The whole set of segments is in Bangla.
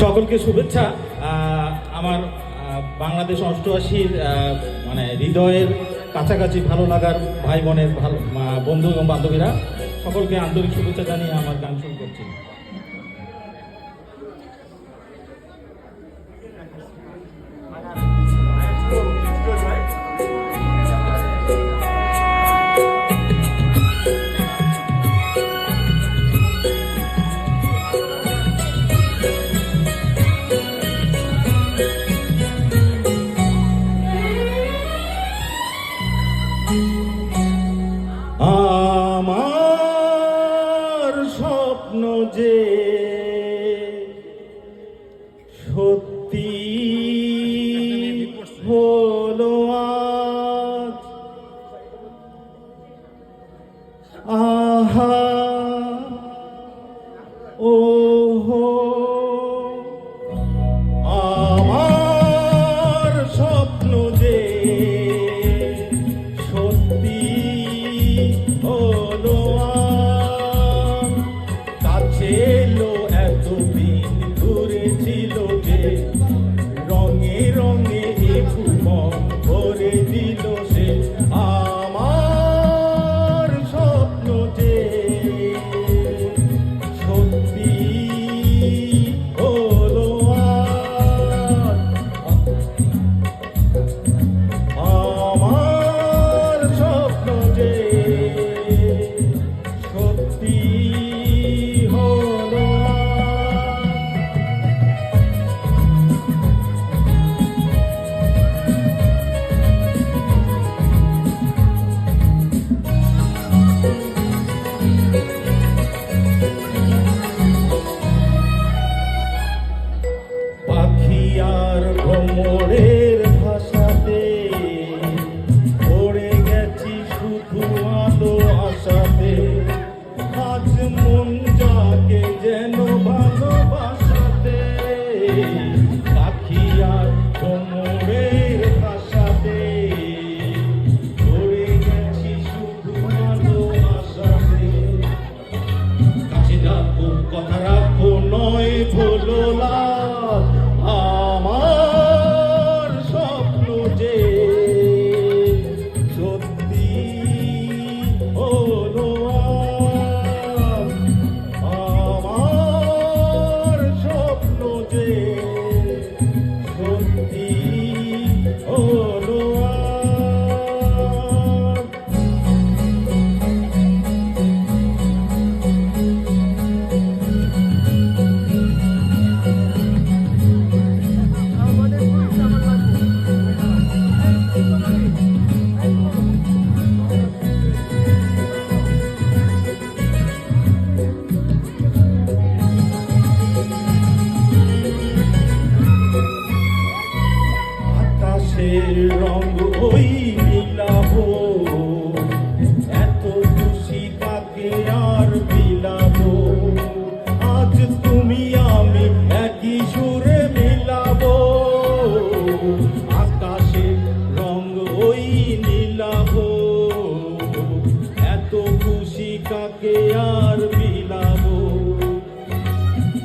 সকলকে শুভেচ্ছা। আমার বাংলাদেশ অষ্টআশির মানে হৃদয়ের কাছাকাছি ভালো লাগার ভাই বোনের ভালো বন্ধু এবং বান্ধবীরা, সকলকে আন্তরিক শুভেচ্ছা জানিয়ে আমার গান শুরু করছি। আমার স্বপ্ন যে সত্যি হলো আহা ও মন যাকে যেন ভালোবাসাতে আকাশের রং ওই নীলাভ এত খুশি আর বিলাব আজ তুমি আমি একই মিলাব আকাশের রং ওই নীলাভ এত খুশি আর বিলাব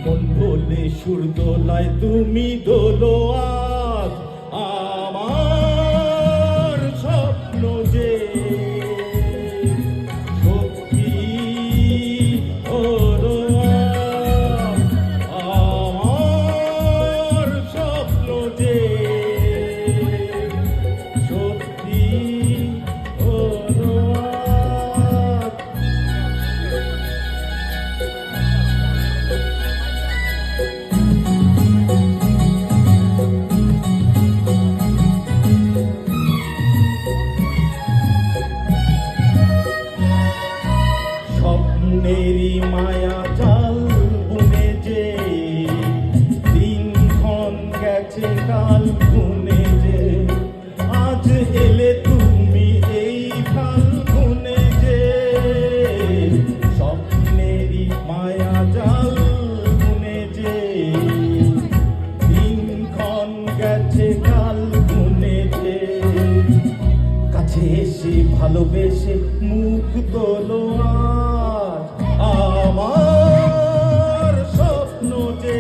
মন বলে সুর দোলায় তুমি দোলো স্বপ্নেরই মায়া দিনক্ষণ গেছে কাল ভালোবেসে মুখ তোলো আমার স্বপ্ন যে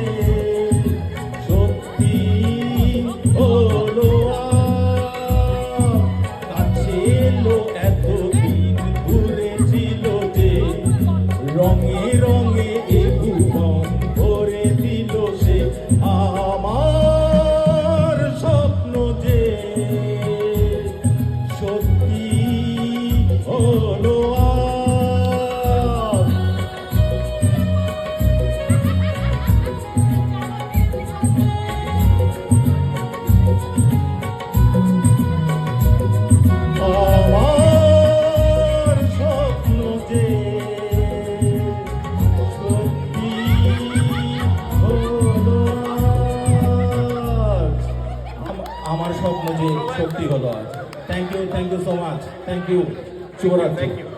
সত্যি হলো কাছে এলো এত দিন ঘুরেছিল যে রঙে আমার স্বপ্ন যে শক্তি হলো আজ thank you thank you so much thank you Thank you.